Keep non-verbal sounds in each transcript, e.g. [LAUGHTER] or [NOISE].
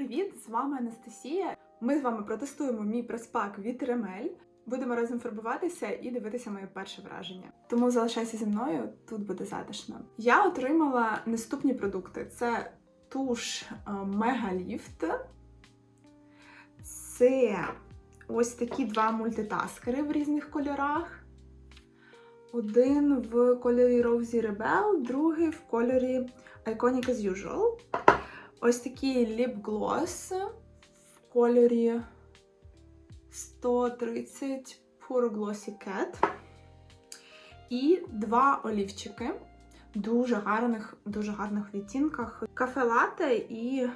привіт! З вами Анастасія. Ми з вами протестуємо мій прес-пак від Ремель. Будемо разом фарбуватися і дивитися моє перше враження. Тому залишайся зі мною, тут буде затишно. Я отримала наступні продукти: це туш е, Мегаліфт. Це ось такі два мультитаскери в різних кольорах. Один в кольорі Rosy Rebel, другий в кольорі Iconic as Usual. Ось такий ліп-глос в кольорі 130 Pure Glossy Cat. І два олівчики в дуже гарних, дуже гарних відтінках. Кафе лате і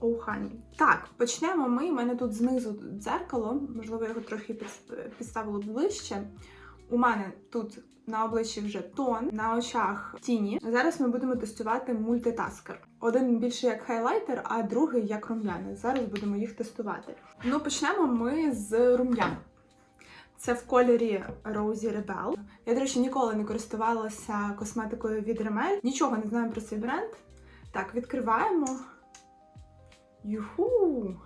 оухані. Так, почнемо ми. У мене тут знизу дзеркало, можливо, я його трохи підс- підставила ближче. У мене тут на обличчі вже тон, на очах тіні. Зараз ми будемо тестувати мультитаскер. Один більше як хайлайтер, а другий як рум'яни. Зараз будемо їх тестувати. Ну, почнемо ми з рум'ян. Це в кольорі Rosy Rebel. Я, до речі, ніколи не користувалася косметикою від Rimmel. Нічого не знаю про цей бренд. Так, відкриваємо. Юху!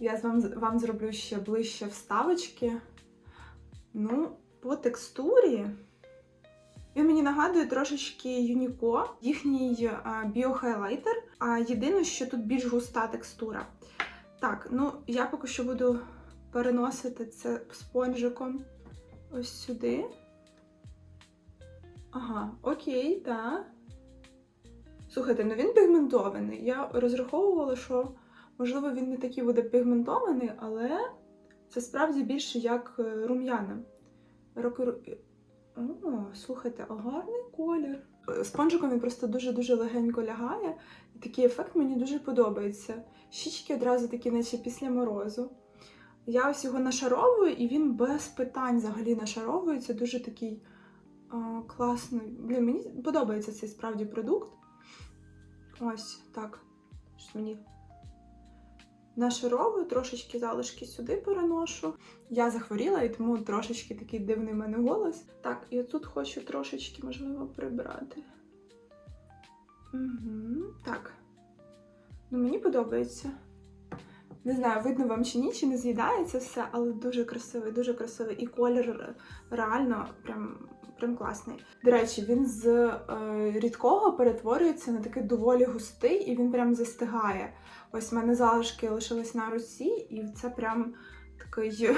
Я вам, вам зроблю ще ближче вставочки. Ну, по текстурі. Він мені нагадує трошечки Юніко, їхній біохайлайтер. А єдине, що тут більш густа текстура. Так, ну я поки що буду переносити це спонжиком ось сюди. Ага, окей, так. Слухайте, ну він пігментований. Я розраховувала, що, можливо, він не такий буде пігментований, але це справді більше як е, рум'яна. Роки... О, слухайте, а гарний колір. Спонжиком він просто дуже-дуже легенько лягає. І такий ефект мені дуже подобається. Щічки одразу такі, наче після морозу. Я ось його нашаровую, і він без питань взагалі нашаровується. Дуже такий а, класний. Блін, мені подобається цей справді продукт. Ось так. Щось мені нашаровую, трошечки залишки сюди переношу. Я захворіла, і тому трошечки такий дивний в мене голос. Так, і тут хочу трошечки, можливо, прибрати. Угу, Так. Ну, мені подобається. Не знаю, видно вам чи ні, чи не з'їдається все, але дуже красивий, дуже красивий. І колір реально прям, прям класний. До речі, він з е, рідкого перетворюється на такий доволі густий, і він прям застигає. Ось в мене залишки лишились на руці, і це прям такий. [LAUGHS]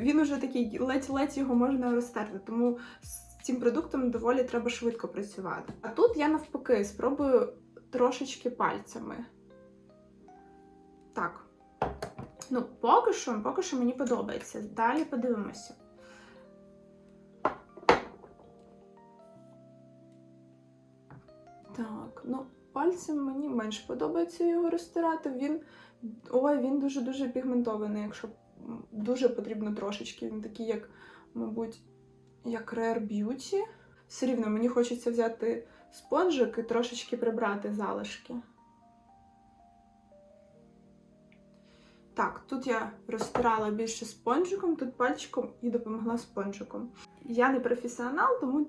Він уже такий ледь-ледь його можна розтерти. Тому з цим продуктом доволі треба швидко працювати. А тут я навпаки спробую трошечки пальцями. Так. Ну, поки що, поки що мені подобається. Далі подивимося. Так, ну, пальцем мені менш подобається його розтирати. Він. Ой, він дуже-дуже пігментований, якщо дуже потрібно трошечки. Він такий, як, мабуть, як Rare Beauty. Все рівно мені хочеться взяти спонжик і трошечки прибрати залишки. Так, тут я розтирала більше спонжиком, тут пальчиком і допомогла спонжиком. Я не професіонал, тому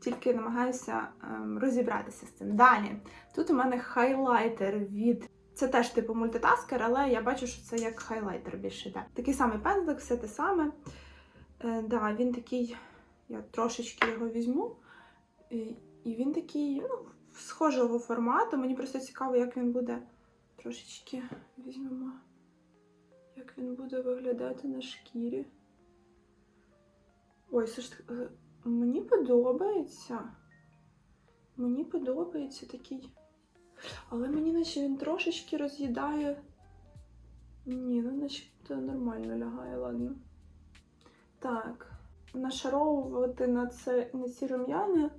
тільки намагаюся ем, розібратися з цим. Далі, тут у мене хайлайтер від. Це теж типу мультитаскер, але я бачу, що це як хайлайтер більше йде. Такий самий пензлик, все те саме. Е, да, він такий, я трошечки його візьму. І, він такий, ну, схожого формату. Мені просто цікаво, як він буде. Трошечки візьмемо як він буде виглядати на шкірі. Ой, все ж е, мені подобається. Мені подобається такий. Але мені наче він трошечки роз'їдає. Ні, ну начебто нормально лягає, ладно. Так, нашаровувати на, це, на ці рум'яни,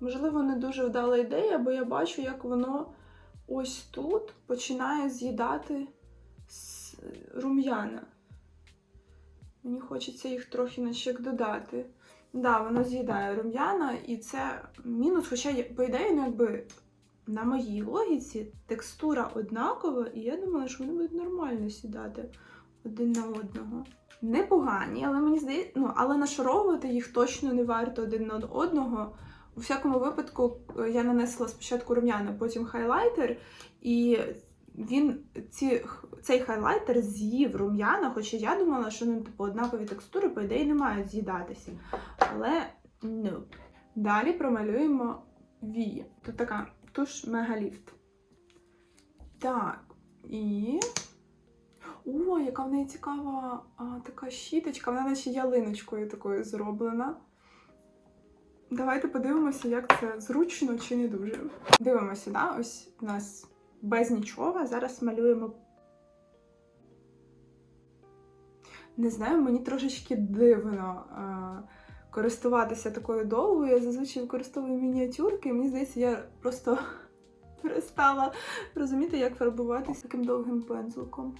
можливо, не дуже вдала ідея, бо я бачу, як воно ось тут починає з'їдати рум'яна. Мені хочеться їх трохи наче як додати. Да, воно з'їдає рум'яна, і це мінус. Хоча, по ідеї, ну, якби на моїй логіці текстура однакова, і я думала, що вони будуть нормально сідати один на одного. Непогані, але мені здається, ну, але нашаровувати їх точно не варто один на одного. У всякому випадку е, я нанесла спочатку рум'яна, потім хайлайтер, і він ці, цей хайлайтер з'їв рум'яна, хоча я думала, що ну, типу, однакові текстури, по ідеї, не мають з'їдатися. Але no. Далі промалюємо вії. Тут така туш мегаліфт. Так, і. О, яка в неї цікава а, така щіточка, вона наче ялиночкою такою зроблена. Давайте подивимося, як це зручно чи не дуже. Дивимося, да? ось у нас без нічого. Зараз малюємо. Не знаю, мені трошечки дивно е, користуватися такою довгою. Я зазвичай використовую мініатюрки, мені здається, я просто [LAUGHS] перестала розуміти, як фарбуватися таким довгим пензликом.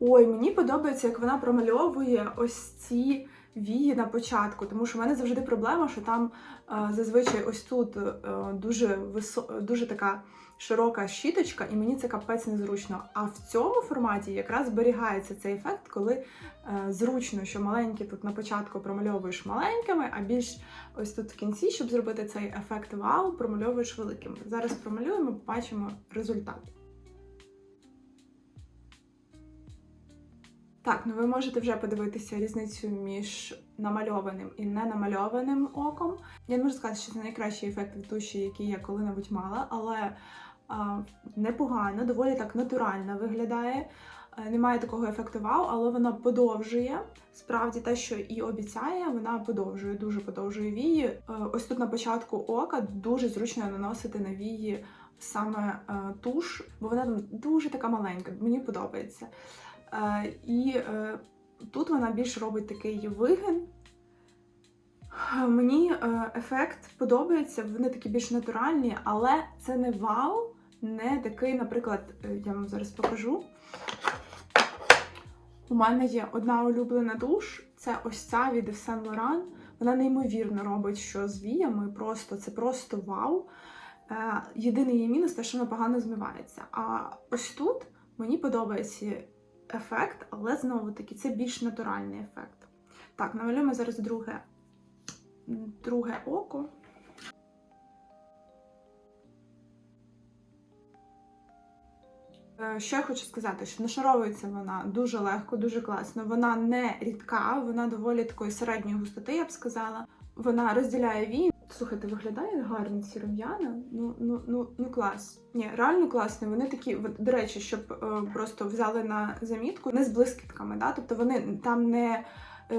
Ой, мені подобається, як вона промальовує ось ці вії на початку, тому що в мене завжди проблема, що там е, зазвичай ось тут е, дуже висо... дуже така широка щіточка, і мені це капець незручно. А в цьому форматі якраз зберігається цей ефект, коли е, зручно, що маленькі тут на початку промальовуєш маленькими, а більш ось тут в кінці, щоб зробити цей ефект вау, промальовуєш великими. Зараз промалюємо, побачимо результат. Так, ну ви можете вже подивитися різницю між намальованим і ненамальованим оком. Я не можу сказати, що це найкращий ефект від туші, який я коли-небудь мала, але непогано, доволі так натурально виглядає. Е, Немає такого ефекту вау, але вона подовжує. Справді те, що і обіцяє, вона подовжує, дуже подовжує вії. Е, Ось тут на початку ока дуже зручно наносити на вії саме е, туш, бо вона там дуже така маленька, мені подобається. І тут вона більш робить такий вигин. Мені ефект подобається, вони такі більш натуральні, але це не вау, не такий, наприклад, е, я вам зараз покажу. У мене є одна улюблена туш, це ось ця від Saint Laurent. Вона неймовірно робить, що з віями, просто це просто вау. Е, Єдиний її мінус те, що вона погано змивається. А ось тут мені подобається ефект, але знову таки це більш натуральний ефект. Так, намалюємо зараз друге, друге око. Що я хочу сказати, що нашаровується вона дуже легко, дуже класно. Вона не рідка, вона доволі такої середньої густоти, я б сказала. Вона розділяє вії. Слухайте, виглядає гарно ці рум'яна. Ну, ну, ну, ну клас. Ні, реально класно. Вони такі, до речі, щоб е, просто взяли на замітку, не з блискітками, да? тобто вони там не е,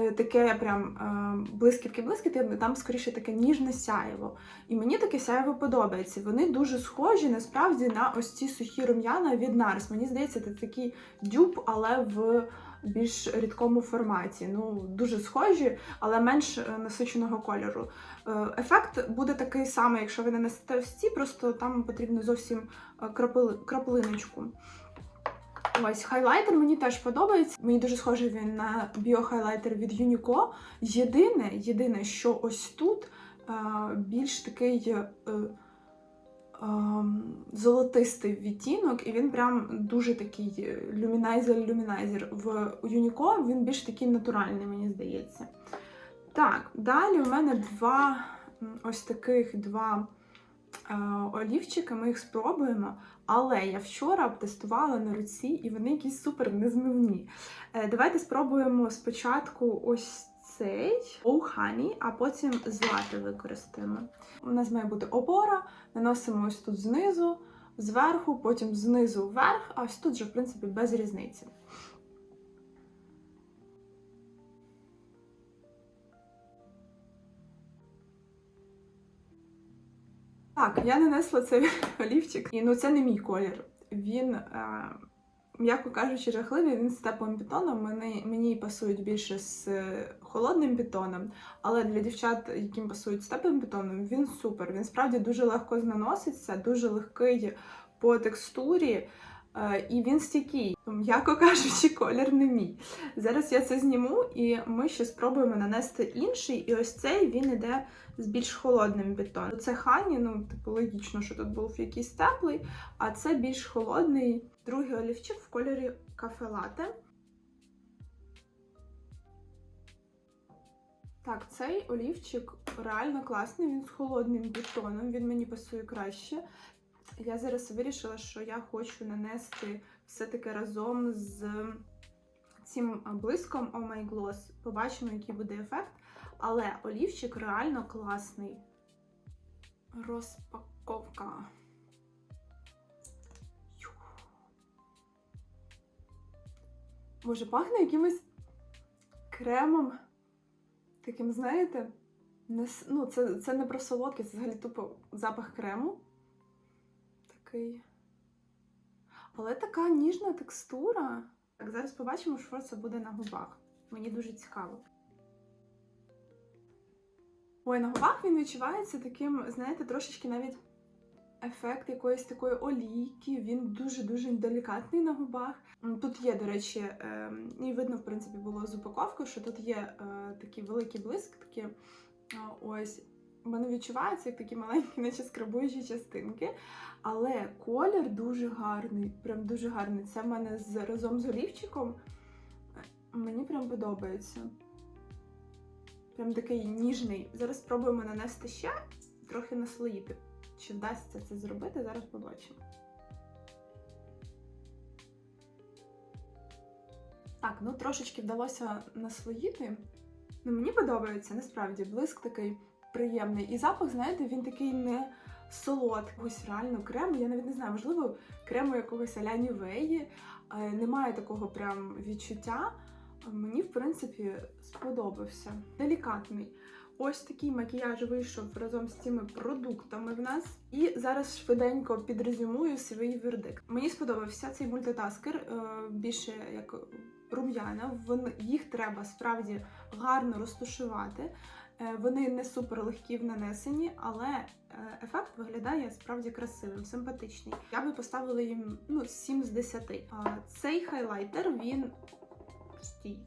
таке прям е, блискітки-блискітки, там скоріше таке ніжне сяєво. І мені таке сяєво подобається. Вони дуже схожі насправді на ось ці сухі рум'яна від Нарс. Мені здається, це такий дюб, але в більш рідкому форматі. Ну, дуже схожі, але менш е, насиченого кольору. Е, Ефект буде такий самий, якщо ви нанесете ось ці, просто там потрібно зовсім е, крапили- краплиночку. Ось хайлайтер мені теж подобається. Мені дуже схожий він на біохайлайтер від Unico. Єдине, єдине, що ось тут е, більш такий е, ем, золотистий відтінок, і він прям дуже такий люмінайзер-люмінайзер. В Unico він більш такий натуральний, мені здається. Так, далі у мене два ось таких два е, олівчики, ми їх спробуємо. Але я вчора тестувала на руці, і вони якісь супер незмивні. Е, давайте спробуємо спочатку ось цей Oh а потім злати використаємо. У нас має бути опора, наносимо ось тут знизу, зверху, потім знизу вверх, а ось тут же, в принципі, без різниці. Так, я нанесла цей [LAUGHS] олівчик, і ну це не мій колір. Він, е, м'яко кажучи, жахливий, він з теплим бетоном. Мені, мені пасують більше з е, холодним бетоном, але для дівчат, яким пасують з теплим бетоном, він супер. Він справді дуже легко наноситься, дуже легкий по текстурі. Е, І він стійкий, м'яко кажучи, колір не мій. Зараз я це зніму, і ми ще спробуємо нанести інший. І ось цей він іде з більш холодним бетоном. Це хані, ну типу логічно, що тут був якийсь теплий, а це більш холодний. Другий олівчик в кольорі кафе лате. Так, цей олівчик реально класний, він з холодним бетоном, він мені пасує краще. Я зараз вирішила, що я хочу нанести все-таки разом з цим блиском Oh Gloss. Побачимо, який буде ефект. Але олівчик реально класний. Розпаковка. Юх. Боже, пахне якимось кремом. Таким, знаєте, не, ну, це, це не про солодке, це взагалі тупо запах крему. Такий. Але така ніжна текстура. Так, зараз побачимо, що це буде на губах. Мені дуже цікаво. Ой, на губах він відчувається таким, знаєте, трошечки навіть ефект якоїсь такої олійки. Він дуже-дуже делікатний на губах. Тут є, до речі, ем, і видно, в принципі, було з упаковкою, що тут є е, такий великий блиск, такі е, ось. Відчуваються як такі маленькі, наче скрабуючі частинки. Але колір дуже гарний, прям дуже гарний. Це в мене з разом з олівчиком. Мені прям подобається. Прям такий ніжний. Зараз спробуємо нанести ще, трохи наслоїти. Чи вдасться це зробити, зараз побачимо. Так, ну трошечки вдалося наслоїти. Ну, мені подобається, насправді, блиск такий приємний. І запах, знаєте, він такий не солодкий. Ось реально крему. Я навіть не знаю, можливо, крему якогось аля Нівеї. Е, Немає такого прям відчуття. Мені, в принципі, сподобався. Делікатний. Ось такий макіяж вийшов разом з цими продуктами в нас. І зараз швиденько підрезюмую свій вердикт. Мені сподобався цей мультитаскер е, більше як рум'яна. Їх треба справді гарно розташувати. Е, Вони не супер легкі в нанесенні, але е, ефект виглядає справді красивим, симпатичний. Я би поставила їм ну, 7 з 10. А цей хайлайтер він стій.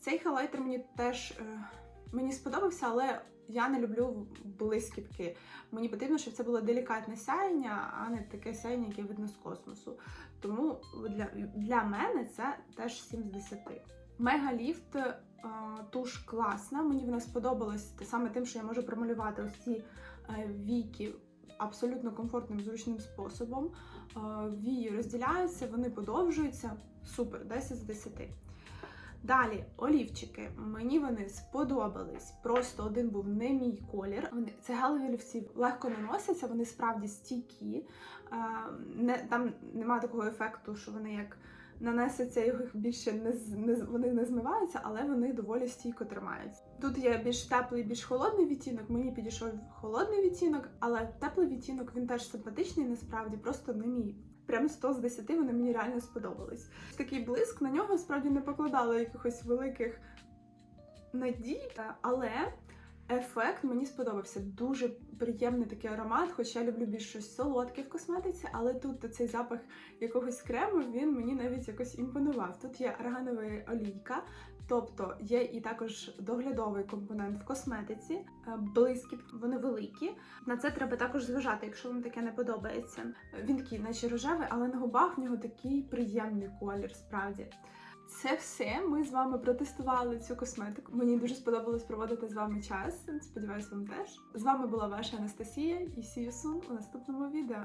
Цей хайлайтер мені теж е, мені сподобався, але я не люблю блискітки. Мені потрібно, щоб це було делікатне сяєння, а не таке сяєння, яке видно з космосу. Тому для, для мене це теж 7 з 10. Мегаліфт е, туш класна. Мені вона сподобалась саме тим, що я можу промалювати ось ці е, віки абсолютно комфортним, зручним способом. Е, Вії розділяються, вони подовжуються. Супер, 10 з 10. Далі, олівчики. Мені вони сподобались. Просто один був не мій колір. Це гелеві легко наносяться, вони справді стійкі. Не, там немає такого ефекту, що вони як нанесеться, їх більше не, не вони не змиваються, але вони доволі стійко тримаються. Тут є більш теплий, більш холодний відтінок. Мені підійшов холодний відтінок, але теплий відтінок він теж симпатичний, насправді, просто не мій. Прям 100 з 10 вони мені реально сподобались. Такий блиск на нього справді не покладала якихось великих надій, але ефект мені сподобався. Дуже приємний такий аромат, хоча я люблю більш щось солодке в косметиці, але тут цей запах якогось крему він мені навіть якось імпонував. Тут є арганова олійка, тобто є і також доглядовий компонент в косметиці, е, блискітки, вони великі. На це треба також зважати, якщо вам таке не подобається. Він такий, наче рожевий, але на губах в нього такий приємний колір, справді. Це все. Ми з вами протестували цю косметику. Мені дуже сподобалось проводити з вами час. Сподіваюсь, вам теж. З вами була ваша Анастасія і see you soon у наступному відео.